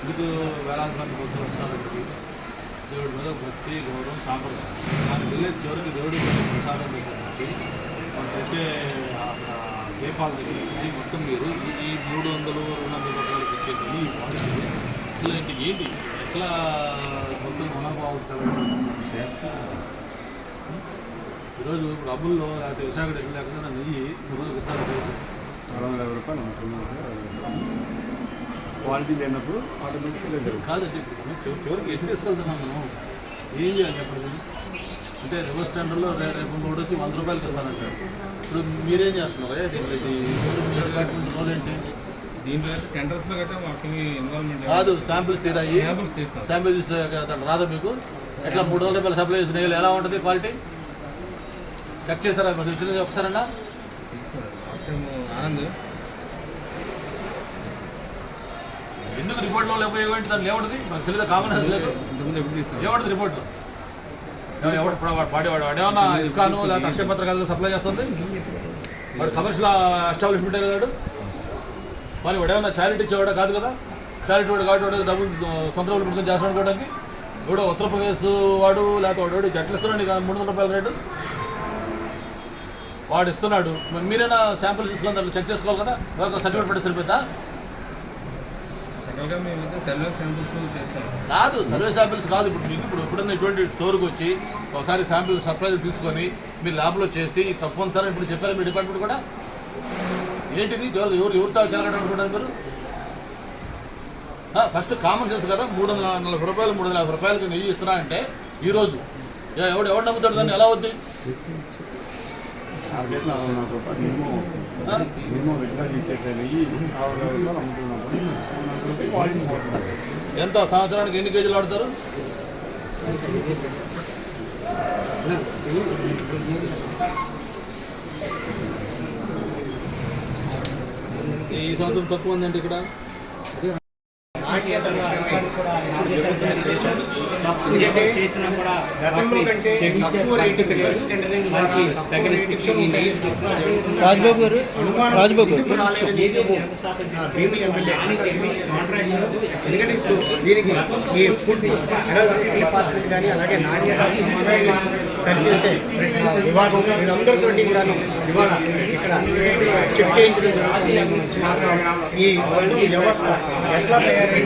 ఎందుకు వేలాది మంది భక్తులు వస్తారు అక్కడికి దేవుడి మీద భక్తి గౌరవం సాంప్రదాయం. దాని వెళ్ళే చివరికి దేవుడి ప్రసాదం దగ్గర మనం పెట్టే ఆ దీపాల దగ్గర నుంచి మొత్తం మీరు ఈ- మూడు వందలు రెండు వందల రూపాయలకి ఇచ్చేది ఈ క్వాలిటీ ఇట్లాంటి ఏంటి? ఎట్లా భక్తులు మనోభావం ఈరోజు ఇప్పుడు అబుల్లో లేకపోతే విశాఖ ఎట్లా లేకుండా నెయ్యి రోజులు ఇస్తారు అరవై యాభై రూపాయలు. క్వాలిటీ లేనప్పుడు ఆటోమేటిక్గా కాదండి చివరికి ఎటు తీసుకెళ్తున్నాం మనం? ఏం చేయాలి చెప్పండి అంటే రివర్స్ టెండర్లో రే- రేపు మూడు వచ్చి వంద రూపాయలకి ఇస్తానంటారు ఇప్పుడు మీరేం చేస్తున్నారు దీంట్లో మీరు ఏంటి? దీంట్లో టెండర్స్లో గట్టా మాకు ఇన్వాల్వ్మెంట్ కాదు శాంపిల్స్ తీరాయి శాంపుల్స్ తీస్తాం. శాంపిల్స్ రాదా మీకు? ఎట్లా మూడు వందల రూపాయలు సప్లై చేసిన ఎలా ఉంటుంది క్వాలిటీ? చెక్ చేశారా? మరి వచ్చినది ఒకసారన్నా? Last time Anand. ఎందుకు రిపోర్ట్లో ఉపయోగం ఏంటి దాంట్లో? ఏముంటుంది మనకు తెలియదు కామన్ సెన్స్ లేదు. ఇంతకుముందు ఎప్పుడు తీస్తాం ఏమంటుంది రిపోర్ట్ ఎవడు ఇప్పుడు వాడు పాడేవాడు వాడు ఏమన్నా ఇస్కాను లేకపోతే అక్షయ పత్రికలు సప్లై చేస్తుంది? వాడు కమర్షియల్ ఎస్టాబ్లిష్మెంటే కదా మరి వాడు ఏమన్నా చారిటీ ఇచ్చేవాడా? కాదు కదా. చారిటీ వాడు కాబట్టి వాడు డబ్బులు సొంత డబ్బులు పెట్టుకొని చేస్తాడు అనుకోవడానికి ఎవడో ఉత్తరప్రదేశ్ వాడు లేకపోతే వాడు వాడు చెట్లు ఇస్తున్నాడు నీకు మూడు వందల రూపాయల రేటు. వాడు ఇస్తున్నాడు. మరి మీరైనా శాంపుల్ తీసుకొని దాంట్లో చెక్ చేసుకోవాలి కదా? వాళ్ళకి సర్టిఫికేట్ పెట్టి సరిపోతా కాదు సర్వే శాంపిల్స్ కాదు. ఇప్పుడు మీకు ఇప్పుడు ఎప్పుడన్నా ఇటువంటి స్టోర్కి వచ్చి ఒకసారి శాంపిల్ సప్లై తీసుకొని మీరు ల్యాబ్లో చేసి ఇది తప్పు ఉంది సార్ ఇప్పుడు చెప్పారు మీ డిపార్ట్మెంట్ కూడా? ఏంటిది? చివరికి ఎవరు ఎవరితో చెలగడం అనుకుంటారు మీరు? ఫస్ట్ కామన్ సెన్స్ కదా మూడు వందల నలభై రూపాయలు మూడు వందల యాభై రూపాయలకి నెయ్యి ఇస్తున్నా అంటే ఈరోజు ఎవడు ఎవడు నమ్ముతాడు దాన్ని? ఎలా వద్ది క్వాలిటీ పోతుంది ఎంత? సంవత్సరానికి ఎన్ని కేజీలు వాడతారు? ఈ సంవత్సరం తక్కువ ఉందండి ఇక్కడ. చేసినా కూడా గతంలో కంటే తక్కువ తగిన రాజ్బాబు గారు రాజ్బాబు ఎందుకంటే ఇప్పుడు దీనికి ఈ ఫుడ్ డిపార్ట్మెంట్ కానీ అలాగే నాణ్యత సరిచేసే విభాగం వీళ్ళందరితో కూడాను ఇవాళ ఇక్కడ చెక్ చేయించడం జరుగుతుంది ఈ మొత్తం వ్యవస్థ ఎట్లా తయారైంది?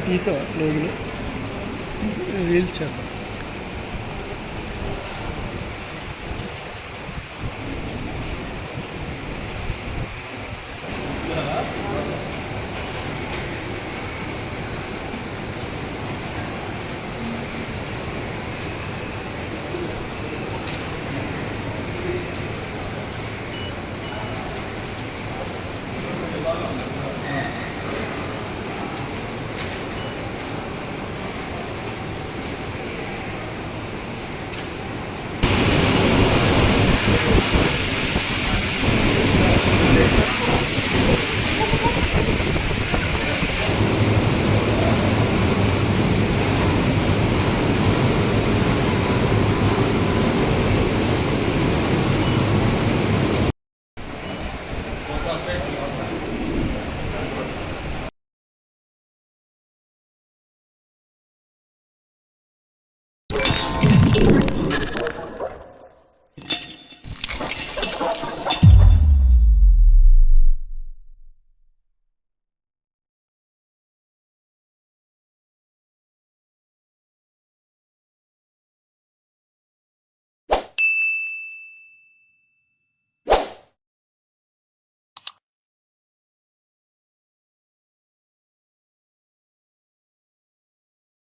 తీసావా? రోజులు? రీల్స్ చేద్దాం.